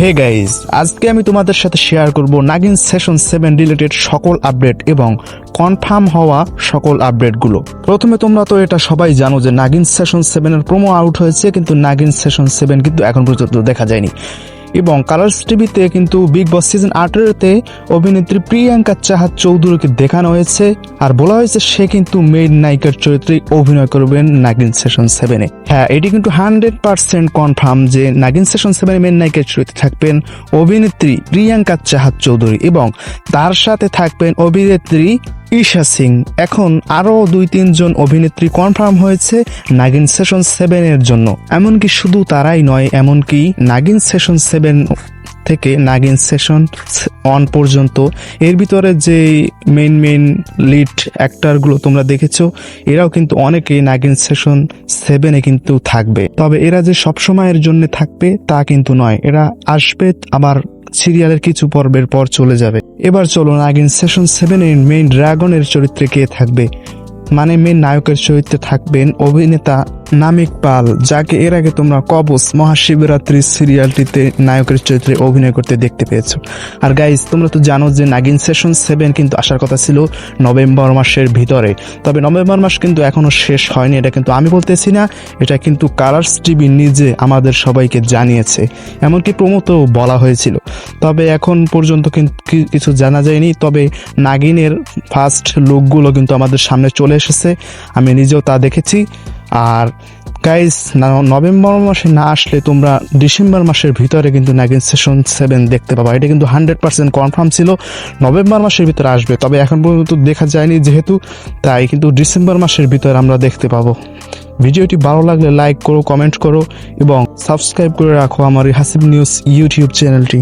Hey guys, আজকে আমি তোমাদের সাথে শেয়ার করব নাগিন সেশন সেভেন রিলেটেড সকল আপডেট এবং কনফার্ম হওয়া সকল আপডেটগুলো প্রথমে তোমরা তো এটা সবাই জানো যে নাগিন সেশন সেভেনের প্রোমো আউট হয়েছে, কিন্তু নাগিন সেশন সেভেন কিন্তু এখন পর্যন্ত দেখা যায়নি। এবং কালার্স টিভিতে কিন্তু বিগ বস সিজন আঠারোতে অভিনেত্রী প্রিয়াঙ্কা চাহাত চৌধুরীকে দেখানো হয়েছে। আর বলা হয়েছে সে কিন্তু মেইন নায়িকার চরিত্রে অভিনয় করবেন নাগিন সেশন সেভেনে। হ্যাঁ এটি কিন্তু হান্ড্রেড পার্সেন্ট কনফার্ম যে নাগিন সেশন সেভেনে মেইন নায়িকার চরিত্রে থাকবেন অভিনেত্রী প্রিয়াঙ্কা চাহাত চৌধুরী এবং তার সাথে থাকবেন অভিনেত্রী ঈশা সিং। এখন আরও দুই তিনজন অভিনেত্রী কনফার্ম হয়েছে নাগিন সেশন সেভেনের জন্য। এমনকি শুধু তারাই নয়, এমনকি নাগিন সেশন সেভেন থেকে নাগিন সেশন অন পর্যন্ত। এর ভিতরে যে মেন মেইন লিড অ্যাক্টারগুলো তোমরা দেখেছ, এরাও কিন্তু অনেকেই নাগিন সেশন সেভেনে কিন্তু থাকবে। তবে এরা যে সবসময়ের জন্য থাকবে তা কিন্তু নয়। এরা আসবে আবার সিরিয়ালের কিছু পর্বের পর চলে যাবে। এবার চলুন আগেন সেশন সেভেনের মেইন ড্রাগনের চরিত্রে কে থাকবে? মানে মেন নায়কের চরিত্রে থাকবেন অভিনেতা নামিক পাল, যাকে এর আগে তোমরা কবচ মহাশিবরাত্রি সিরিয়ালটিতে নায়কের চরিত্রে অভিনয় করতে দেখতে পেয়েছ। আর গাইজ তোমরা তো জানো যে নাগিন সেশন সেভেন কিন্তু আসার কথা ছিল নভেম্বর মাসের ভিতরে। তবে নভেম্বর মাস কিন্তু এখনও শেষ হয়নি, এটা কিন্তু আমি বলতেছি না, এটা কিন্তু কালার্স টিভি নিজে আমাদের সবাইকে জানিয়েছে। এমনকি প্রমোতেও বলা হয়েছিল। তবে এখন পর্যন্ত কিন্তু কিছু জানা যায়নি, তবে নাগিনের ফার্স্ট লুকগুলো কিন্তু আমাদের সামনে চলে এসেছে। আমি নিজেও তা দেখেছি। আর গাইস নভেম্বর মাসে না আসলে তোমরা ডিসেম্বর মাসের ভিতরে কিন্তু নাগিন সেশন সেভেন দেখতে পাবা। এটা কিন্তু হান্ড্রেড পার্সেন্ট কনফার্ম ছিল। নভেম্বর মাসের ভিতরে আসবে। তবে এখন পর্যন্ত দেখা যায়নি যেহেতু, তাই কিন্তু ডিসেম্বর মাসের ভিতরে আমরা দেখতে পাবো। ভিডিওটি ভালো লাগলে লাইক করো কমেন্ট করো এবং সাবস্ক্রাইব করে রাখো আমার হাসিব নিউজ ইউটিউব চ্যানেলটি।